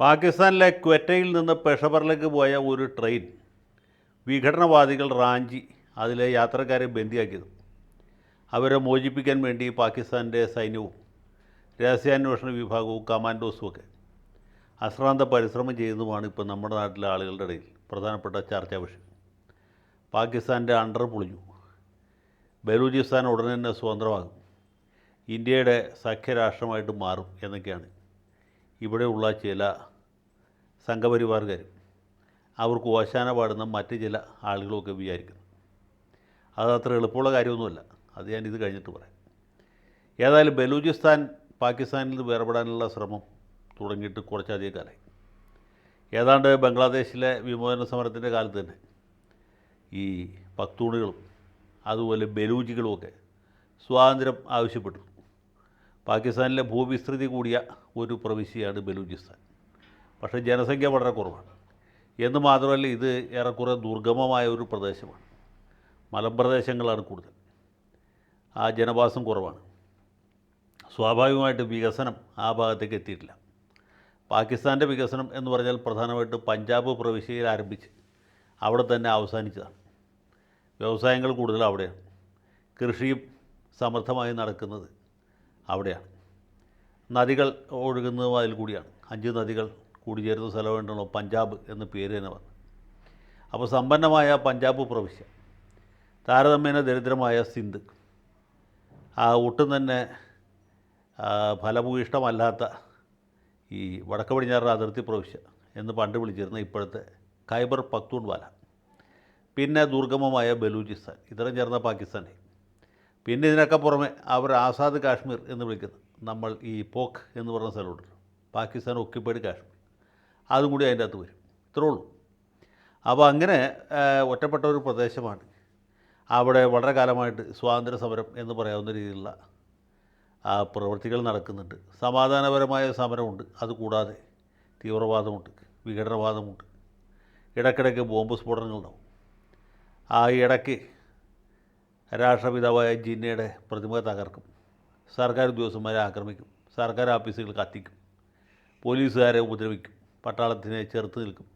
പാകിസ്ഥാനിലെ ക്വറ്റയിൽ നിന്ന് പെഷവറിലേക്ക് പോയ ഒരു ട്രെയിൻ വിഘടനവാദികൾ റാഞ്ചി അതിലെ യാത്രക്കാരെ ബന്ദിയാക്കിയത്. അവരെ മോചിപ്പിക്കാൻ വേണ്ടി പാകിസ്ഥാന്റെ സൈന്യവും രഹസ്യാന്വേഷണ വിഭാഗവും കമാൻഡോസും ഒക്കെ അശ്രാന്ത പരിശ്രമം ചെയ്യുന്നതുമാണ് ഇപ്പോൾ നമ്മുടെ നാട്ടിലെ ആളുകളുടെ ഇടയിൽ പ്രധാനപ്പെട്ട ചർച്ചാ വിഷയം. പാകിസ്ഥാന്റെ അണ്ടർ പൊളിഞ്ഞു. ബലൂചിസ്ഥാൻ ഉടനെ തന്നെ സ്വതന്ത്രമാകും. ഇന്ത്യയുടെ സഖ്യരാഷ്ട്രമായിട്ട് മാറും എന്നൊക്കെയാണ് ഇവിടെയുള്ള ചില സംഘപരിവാർകാർ അവർക്ക് ഓശാന പാടുന്ന മറ്റ് ചില ആളുകളൊക്കെ വിചാരിക്കുന്നു. അത് അത്ര എളുപ്പമുള്ള കാര്യമൊന്നുമല്ല. അത് ഞാൻ ഇത് കഴിഞ്ഞിട്ട് പറയാം. ഏതായാലും ബലൂചിസ്ഥാൻ പാകിസ്ഥാനിൽ നിന്ന് വേർപെടാനുള്ള ശ്രമം തുടങ്ങിയിട്ട് കുറച്ചധികം കാലമായി. ഏതാണ്ട് ബംഗ്ലാദേശിലെ വിമോചന സമരത്തിന്റെ കാലത്ത് തന്നെ ഈ പക്തൂണുകളും അതുപോലെ ബലൂജികളുമൊക്കെ സ്വാതന്ത്ര്യം ആവശ്യപ്പെട്ടു. പാകിസ്ഥാനിലെ ഭൂവിസ്തൃതി കൂടിയ ഒരു പ്രവിശ്യയാണ് ബലൂചിസ്ഥാൻ. പക്ഷേ ജനസംഖ്യ വളരെ കുറവാണ്. എന്ന് മാത്രമല്ല ഇത് ഏറെക്കുറെ ദുർഗമമായ ഒരു പ്രദേശമാണ്. മലമ്പ്രദേശങ്ങളാണ് കൂടുതൽ. ആ ജനവാസം കുറവാണ്. സ്വാഭാവികമായിട്ട് വികസനം ആ ഭാഗത്തേക്ക് എത്തിയിട്ടില്ല. പാകിസ്ഥാന്റെ വികസനം എന്ന് പറഞ്ഞാൽ പ്രധാനമായിട്ടും പഞ്ചാബ് പ്രവിശ്യയിൽ ആരംഭിച്ച് അവിടെ തന്നെ അവസാനിച്ചതാണ്. വ്യവസായങ്ങൾ കൂടുതൽ അവിടെയാണ്. കൃഷിയും സമർത്ഥമായി നടക്കുന്നത് അവിടെയാണ്. നദികൾ ഒഴുകുന്നതും അതിൽ കൂടിയാണ്. അഞ്ച് നദികൾ കൂടിച്ചേരുന്ന സ്ഥലമുണ്ടല്ലോ പഞ്ചാബ് എന്ന് പേര് തന്നെ വന്നു അപ്പോൾ സമ്പന്നമായ പഞ്ചാബ് പ്രവിശ്യ. താരതമ്യേന ദരിദ്രമായ സിന്ധ്. ആ ഒട്ടും തന്നെ ഫലഭൂയിഷ്ടമല്ലാത്ത ഈ വടക്ക് പടിഞ്ഞാറ് അതിർത്തി പ്രവിശ്യ എന്ന് പണ്ട് വിളിച്ചിരുന്ന ഇപ്പോഴത്തെ ഖൈബർ പക്തൂൺവാല പിന്നെ ദുർഗമമായ ബലൂചിസ്ഥാൻ. ഇത്രയും ചേർന്ന പാകിസ്ഥാനെ. പിന്നെ ഇതിനൊക്കെ പുറമെ അവർ ആസാദ് കാശ്മീർ എന്ന് വിളിക്കുന്നത് നമ്മൾ ഈ പോക്ക് എന്ന് പറഞ്ഞ സ്ഥലമുണ്ടല്ലോ. പാകിസ്ഥാൻ ഒക്യുപ്പൈഡ് കാശ്മീർ. അതും കൂടി അതിന്റെ അകത്ത് വരും. ഇത്രേ ഉള്ളൂ. അപ്പോൾ അങ്ങനെ ഒറ്റപ്പെട്ട ഒരു പ്രദേശമാണ്. അവിടെ വളരെ കാലമായിട്ട് സ്വാതന്ത്ര്യ സമരം എന്ന് പറയാവുന്ന രീതിയിലുള്ള പ്രവൃത്തികൾ നടക്കുന്നുണ്ട്. സമാധാനപരമായ സമരമുണ്ട്. അതുകൂടാതെ തീവ്രവാദമുണ്ട് വിഘടനവാദമുണ്ട്. ഇടയ്ക്കിടയ്ക്ക് ബോംബ് സ്ഫോടനങ്ങളുണ്ടാവും. ആ ഇടയ്ക്ക് രാഷ്ട്രപിതാവായ ജിന്നയുടെ പ്രതിമ തകർക്കും. സർക്കാർ ഉദ്യോഗസ്ഥന്മാരെ ആക്രമിക്കും. സർക്കാർ ഓഫീസുകൾ കത്തിക്കും. പോലീസുകാരെ ഉപദ്രവിക്കും. പട്ടാളത്തിനെ ചെറുത്ത് നിൽക്കും.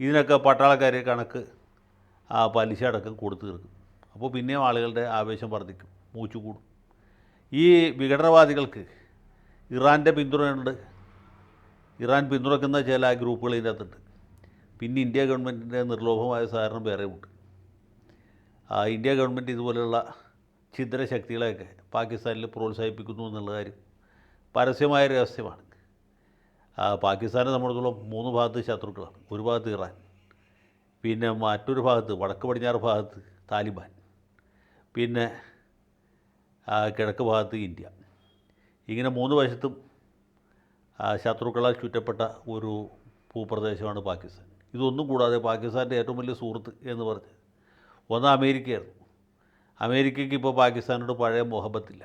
ഇതിനൊക്കെ പട്ടാളക്കാരെ കണക്ക് ആ പലിശ അടക്കം കൊടുത്തു തീർക്കും. അപ്പോൾ പിന്നെയും ആളുകളുടെ ആവേശം വർദ്ധിക്കും. മൂച്ചു കൂടും. ഈ വിഘടനവാദികൾക്ക് ഇറാന്റെ പിന്തുണയുണ്ട്. ഇറാൻ പിന്തുണക്കുന്ന ചില ഗ്രൂപ്പുകൾ ഇതിനകത്തുണ്ട്. പിന്നെ ഇന്ത്യ ഗവൺമെന്റിന്റെ നിർലോഭമായ സഹകരണം വേറെ ആ ഇന്ത്യ ഗവൺമെന്റ് ഇതുപോലെയുള്ള ഛിദ്രശക്തികളെയൊക്കെ പാകിസ്ഥാനിൽ പ്രോത്സാഹിപ്പിക്കുന്നു എന്നുള്ള കാര്യം പരസ്യമായ രഹസ്യമാണ്. പാകിസ്ഥാനെ സംബന്ധിച്ചിടത്തോളം മൂന്ന് ഭാഗത്ത് ശത്രുക്കളാണ്. ഒരു ഭാഗത്ത് ഇറാൻ പിന്നെ മറ്റൊരു ഭാഗത്ത് വടക്ക് പടിഞ്ഞാറ് ഭാഗത്ത് താലിബാൻ പിന്നെ കിഴക്ക് ഭാഗത്ത് ഇന്ത്യ. ഇങ്ങനെ മൂന്ന് വശത്തും ശത്രുക്കളാൽ ചുറ്റപ്പെട്ട ഒരു ഭൂപ്രദേശമാണ് പാകിസ്ഥാൻ. ഇതൊന്നും കൂടാതെ പാകിസ്ഥാന്റെ ഏറ്റവും വലിയ സുഹൃത്ത് എന്ന് പറഞ്ഞ് ഒന്ന് അമേരിക്കയായിരുന്നു. അമേരിക്കയ്ക്ക് ഇപ്പോൾ പാകിസ്ഥാനോട് പഴയ മുഹബത്തില്ല.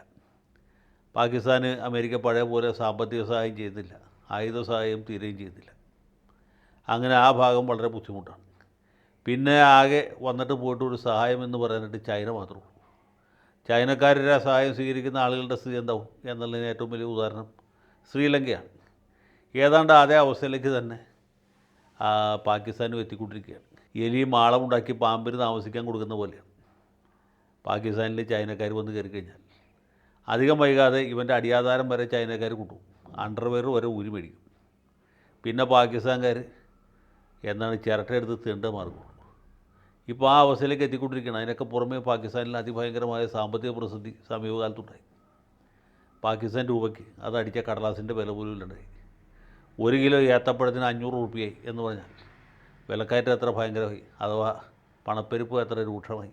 പാകിസ്ഥാന് അമേരിക്ക പഴയ പോലെ സാമ്പത്തിക സഹായം ചെയ്തില്ല ആയുധ സഹായം തീരെയും ചെയ്തില്ല അങ്ങനെ ആ ഭാഗം വളരെ ബുദ്ധിമുട്ടാണ്. പിന്നെ ആകെ വന്നിട്ട് പോയിട്ട് ഒരു സഹായം എന്ന് പറയാനായിട്ട് ചൈന മാത്രമേ ഉള്ളൂ. ചൈനക്കാരുടെ സഹായം സ്വീകരിക്കുന്ന ആളുകളുടെ സ്ഥിതി എന്താവും എന്നുള്ളതിന് ഏറ്റവും വലിയ ഉദാഹരണം ശ്രീലങ്കയാണ്. ഏതാണ്ട് അതേ അവസ്ഥയിലേക്ക് തന്നെ പാകിസ്ഥാനും എത്തിക്കൊണ്ടിരിക്കുകയാണ്. എലിയും മാളമുണ്ടാക്കി പാമ്പിന് താമസിക്കാൻ കൊടുക്കുന്ന പോലെയാണ് പാകിസ്ഥാനിൽ ചൈനക്കാർ വന്ന് കയറി കഴിഞ്ഞാൽ. അധികം വൈകാതെ ഇവന്റെ അടിയാധാരം വരെ ചൈനക്കാർ കൂട്ടും. അണ്ടർവെയർ വരെ ഊരി മേടിക്കും. പിന്നെ പാകിസ്ഥാൻകാർ എന്നാണ് ചിരട്ടയെടുത്ത് തീണ്ട മാർഗം. ഇപ്പോൾ ആ അവസ്ഥയിലേക്ക് എത്തിക്കൊണ്ടിരിക്കുകയാണ്. അതിനൊക്കെ പുറമേ പാകിസ്ഥാനിൽ അതിഭയങ്കരമായ സാമ്പത്തിക പ്രതിസന്ധി സമീപകാലത്തുണ്ടായി. പാകിസ്ഥാൻ രൂപയ്ക്ക് അത് അടിച്ച കടലാസിന്റെ വില പോലും ഇല്ലാണ്ടായി. ഒരു കിലോ ഏത്തപ്പഴത്തിന് അഞ്ഞൂറ് റുപ്യയായി എന്ന് പറഞ്ഞാൽ വിലക്കയറ്റം എത്ര ഭയങ്കരമായി അഥവാ പണപ്പെരുപ്പ് എത്ര രൂക്ഷമായി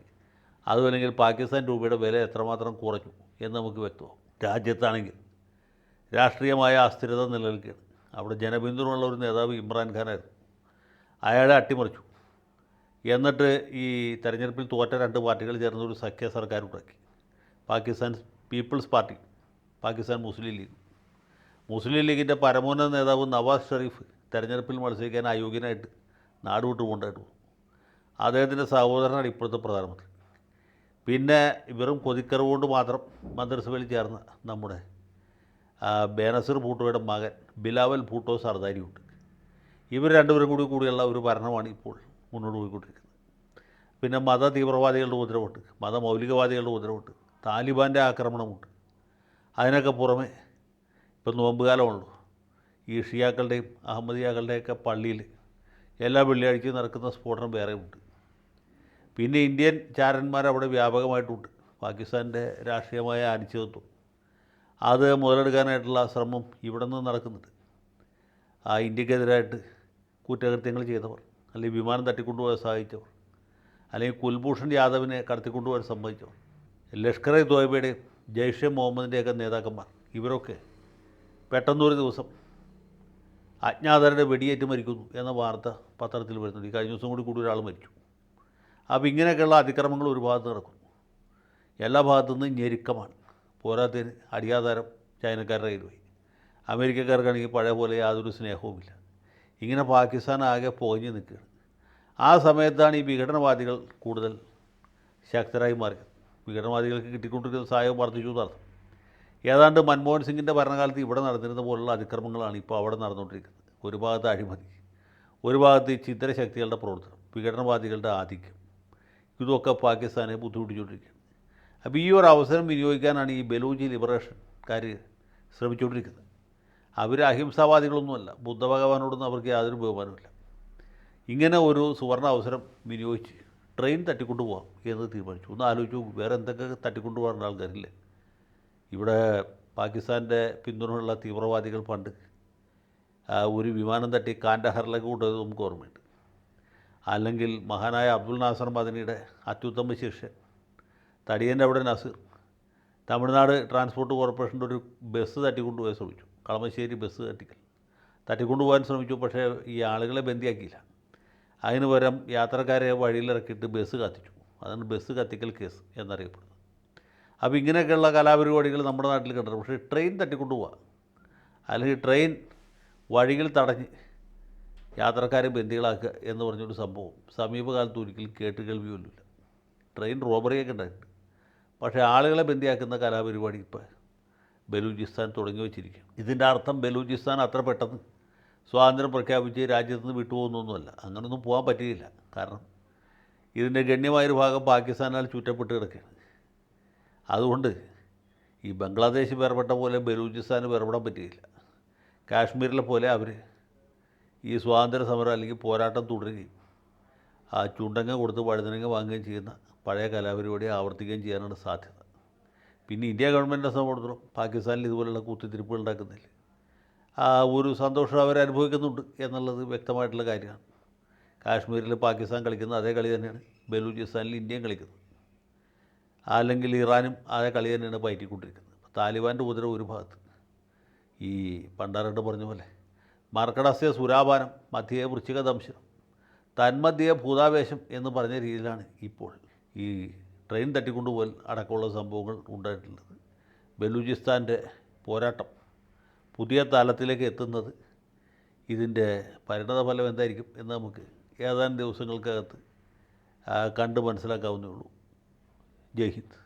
അതുമല്ലെങ്കിൽ പാകിസ്ഥാൻ രൂപയുടെ വില എത്രമാത്രം കുറഞ്ഞു എന്ന് നമുക്ക് വ്യക്തമാവും. രാജ്യത്താണെങ്കിൽ രാഷ്ട്രീയമായ അസ്ഥിരത നിലനിൽക്കുകയാണ്. അവിടെ ജനപിന്തുണയുള്ള ഒരു നേതാവ് ഇമ്രാൻഖാനായിരുന്നു അയാളെ അട്ടിമറിച്ചു. എന്നിട്ട് ഈ തെരഞ്ഞെടുപ്പിൽ തോറ്റ രണ്ട് പാർട്ടികൾ ചേർന്ന് ഒരു സഖ്യ സർക്കാർ ഉണ്ടാക്കി. Pakistan people's party Pakistan Muslim league. Muslim ലീഗിന്റെ പരമോന്നത നേതാവ് നവാസ് ഷെറീഫ് തെരഞ്ഞെടുപ്പിൽ മത്സരിക്കാൻ അയോഗ്യനായിട്ട് നാടുവിട്ട് കൊണ്ടായിട്ട് പോകും. അദ്ദേഹത്തിന്റെ സഹോദരനാണ് ഇപ്പോഴത്തെ പ്രധാനമന്ത്രി. പിന്നെ വെറും കൊതിക്കറിവ് കൊണ്ട് മാത്രം മന്ത്രിസഭയിൽ ചേർന്ന നമ്മുടെ ബേനസർ ഭൂട്ടോയുടെ മകൻ ബിലാവൽ ഭൂട്ടോ സർദാരിയുണ്ട്. ഇവർ രണ്ടുപേരും കൂടി കൂടിയുള്ള ഒരു ഭരണമാണ് ഇപ്പോൾ മുന്നോട്ട് പോയിക്കൊണ്ടിരിക്കുന്നത്. പിന്നെ മത തീവ്രവാദികളുടെ ഉപദ്രവമുണ്ട് മതമൗലികവാദികളുടെ ഉപദ്രവമുണ്ട് താലിബാന്റെ ആക്രമണമുണ്ട്. അതിനൊക്കെ പുറമെ ഇപ്പം നോമ്പുകാലമുള്ളൂ ഈ ഷിയാക്കളുടെയും അഹമ്മദിയാക്കളുടെയൊക്കെ പള്ളിയിൽ എല്ലാ വെള്ളിയാഴ്ചയും നടക്കുന്ന സ്ഫോടനം വേറെയുണ്ട് പിന്നെ ഇന്ത്യൻ ചാരന്മാർ അവിടെ വ്യാപകമായിട്ടുണ്ട്. പാകിസ്ഥാന്റെ രാഷ്ട്രീയമായ അനിശ്ചിതത്വം. അത് മുതലെടുക്കാനായിട്ടുള്ള ശ്രമം ഇവിടെ നിന്ന് നടക്കുന്നുണ്ട്. ആ ഇന്ത്യക്കെതിരായിട്ട് കുറ്റകൃത്യങ്ങൾ ചെയ്തവർ അല്ലെങ്കിൽ വിമാനം തട്ടിക്കൊണ്ടുപോകാൻ സഹായിച്ചവർ അല്ലെങ്കിൽ കുൽഭൂഷൺ യാദവിനെ കടത്തിക്കൊണ്ടുപോകാൻ സമ്മതിച്ചവർ ലഷ്കർ ഇ തോയ്ബയുടെയും ജയ്ഷെ മുഹമ്മദിന്റെയൊക്കെ നേതാക്കന്മാർ ഇവരൊക്കെ പെട്ടെന്നൊരു ദിവസം അജ്ഞാതരുടെ വെടിയേറ്റ് മരിക്കുന്നു എന്ന വാർത്ത പത്രത്തിൽ വരുന്നുണ്ട് ഈ കഴിഞ്ഞ ദിവസം കൂടി കൂടി ഒരാൾ മരിച്ചു. അപ്പോൾ ഇങ്ങനെയൊക്കെയുള്ള അതിക്രമങ്ങൾ ഒരു ഭാഗത്ത് നടക്കുന്നു. എല്ലാ ഭാഗത്തു നിന്നും ഞെരുക്കമാണ്. പോരാത്തതിന് അടിയാധാരം ചൈനക്കാരുടെ കയ്യിൽ പോയി അമേരിക്കക്കാർക്കാണെങ്കിൽ പഴയ പോലെ യാതൊരു സ്നേഹവുമില്ല. ഇങ്ങനെ പാകിസ്ഥാൻ ആകെ പുകഞ്ഞു നിൽക്കുകയാണ്. ആ സമയത്താണ് ഈ വിഘടനവാദികൾ കൂടുതൽ ശക്തരായി മാറിയത്. വിഘടനവാദികൾക്ക് കിട്ടിക്കൊണ്ടിരിക്കുന്ന സഹായം വർദ്ധിച്ചു എന്നർത്ഥം ഏതാണ്ട് മൻമോഹൻ സിംഗിന്റെ ഭരണകാലത്ത് ഇവിടെ നടന്നിരുന്ന പോലുള്ള അതിക്രമങ്ങളാണ് ഇപ്പോൾ അവിടെ നടന്നുകൊണ്ടിരിക്കുന്നത്. ഒരു ഭാഗത്ത് അഴിമതി ഒരു ഭാഗത്ത് ഈ ചിത്രശക്തികളുടെ പ്രവർത്തനം വിഘടനവാദികളുടെ ആധിക്യം. ഇതൊക്കെ പാകിസ്ഥാനെ ബുദ്ധിമുട്ടിച്ചുകൊണ്ടിരിക്കുകയാണ്. അപ്പോൾ ഈ ഒരു അവസരം വിനിയോഗിക്കാനാണ് ഈ ബലൂജി ലിബറേഷൻകാർ ശ്രമിച്ചുകൊണ്ടിരിക്കുന്നത്. അവർ അഹിംസാവാദികളൊന്നുമല്ല. ബുദ്ധഭഗവാനോടൊന്നും അവർക്ക് യാതൊരു ബഹുമാനമില്ല ഇങ്ങനെ ഒരു സുവർണ അവസരം വിനിയോഗിച്ച് ട്രെയിൻ തട്ടിക്കൊണ്ടു പോകാം എന്ന് തീരുമാനിച്ചു. ഒന്ന് ആലോചിച്ചു വേറെ എന്തൊക്കെ തട്ടിക്കൊണ്ടു പോകാനുള്ള ആൾക്കാരില്ലേ? ഇവിടെ പാകിസ്ഥാന്റെ പിന്തുണയുള്ള തീവ്രവാദികൾ പണ്ട് ഒരു വിമാനം തട്ടി കാൻഡഹറിലേക്ക് കൊണ്ടുപോയത് നമുക്ക് ഓർമ്മയുണ്ട്. അല്ലെങ്കിൽ മഹാനായ അബ്ദുൽ നാസർ മദനിയുടെ അത്യുത്തമ ശിഷ്യൻ തടിയന്റെ അവിടെ നസീർ. തമിഴ്നാട് ട്രാൻസ്പോർട്ട് കോർപ്പറേഷന്റെ ഒരു ബസ് തട്ടിക്കൊണ്ടുപോകാൻ ശ്രമിച്ചു. കളമശ്ശേരി ബസ് തട്ടിക്കൽ. തട്ടിക്കൊണ്ടുപോകാൻ ശ്രമിച്ചു പക്ഷേ ഈ ആളുകളെ ബന്ദിയാക്കിയില്ല. അതിന് പകരം യാത്രക്കാരെ വഴിയിലിറക്കിയിട്ട് ബസ് കത്തിച്ചു. അതാണ് ബസ് കത്തിക്കൽ കേസ് എന്നറിയപ്പെടുന്നത്. അപ്പോൾ ഇങ്ങനെയൊക്കെയുള്ള കലാപരിപാടികൾ നമ്മുടെ നാട്ടിൽ കണ്ടിട്ടുണ്ട്. പക്ഷേ ട്രെയിൻ തട്ടിക്കൊണ്ടുപോവുക അല്ലെങ്കിൽ ട്രെയിൻ വഴികൾ തടഞ്ഞ് യാത്രക്കാരെ ബന്ദികളാക്കുക എന്ന് പറഞ്ഞൊരു സംഭവം സമീപകാലത്ത് ഒരിക്കലും കേട്ട് കേൾവിയൊന്നുമില്ല ട്രെയിൻ റോബറിയൊക്കെ ഉണ്ടായിട്ടുണ്ട്. പക്ഷേ ആളുകളെ ബന്ദിയാക്കുന്ന കലാപരിപാടി ഇപ്പോൾ ബലൂചിസ്ഥാൻ തുടങ്ങി വച്ചിരിക്കുകയാണ്. ഇതിന്റെ അർത്ഥം ബലൂചിസ്ഥാൻ അത്ര പെട്ടെന്ന് സ്വാതന്ത്ര്യം പ്രഖ്യാപിച്ച് രാജ്യത്ത് നിന്ന് വിട്ടുപോകുന്നൊന്നുമല്ല. അങ്ങനൊന്നും പോകാൻ പറ്റിയില്ല. കാരണം ഇതിന്റെ ഗണ്യമായൊരു ഭാഗം പാകിസ്ഥാനാൽ ചുറ്റപ്പെട്ട് കിടക്കുകയാണ്. അതുകൊണ്ട് ഈ ബംഗ്ലാദേശ് വേർപെട്ട പോലെ ബലൂചിസ്ഥാന് വേർപെടാൻ പറ്റുകയില്ല കാശ്മീരിലെ പോലെ അവർ ഈ സ്വാതന്ത്ര്യ സമരം അല്ലെങ്കിൽ പോരാട്ടം തുടരുകയും ആ ചുണ്ടങ്ങ കൊടുത്ത് വഴുതനങ്ങ വാങ്ങുകയും ചെയ്യുന്ന പഴയ കലാപരിപാടി ആവർത്തിക്കുകയും ചെയ്യാനാണ് സാധ്യത. പിന്നെ ഇന്ത്യ ഗവൺമെന്റിനെ സംബന്ധിച്ചിടത്തോളം പാകിസ്ഥാനിൽ ഇതുപോലുള്ള കുത്തിത്തിരിപ്പുകൾ ഉണ്ടാക്കുന്നതിൽ ആ ഒരു സന്തോഷം അവർ അനുഭവിക്കുന്നുണ്ട് എന്നുള്ളത് വ്യക്തമായിട്ടുള്ള കാര്യമാണ്. കാശ്മീരിൽ പാകിസ്ഥാൻ കളിക്കുന്ന അതേ കളി തന്നെയാണ് ബലൂചിസ്ഥാനിൽ ഇന്ത്യയും കളിക്കുന്നത്. അല്ലെങ്കിൽ ഇറാനും അതേ കളി തന്നെയാണ് പയറ്റിക്കൊണ്ടിരിക്കുന്നത്. താലിബാന്റെ ഉപദ്രവം ഒരു ഭാഗത്ത്. ഈ പണ്ടാരട്ട് പറഞ്ഞ പോലെ മാർക്കടസ്യ സുരാപാനം മധ്യേ വൃശ്ചിക ദംശനം തന്മധ്യേ ഭൂതാവേശം എന്ന് പറഞ്ഞ രീതിയിലാണ് ഇപ്പോൾ ഈ ട്രെയിൻ തട്ടിക്കൊണ്ടുപോകൽ അടക്കമുള്ള സംഭവങ്ങൾ ഉണ്ടായിട്ടുള്ളത്. ബലൂചിസ്ഥാന്റെ പോരാട്ടം പുതിയ തലത്തിലേക്ക് എത്തുന്നത് ഇതിന്റെ പരിണതഫലം എന്തായിരിക്കും എന്ന് നമുക്ക് ഏതാനും ദിവസങ്ങൾക്കകത്ത് കണ്ട് മനസ്സിലാക്കാവുന്നേ ഉള്ളൂ. ജയ് ഹിന്ദ്.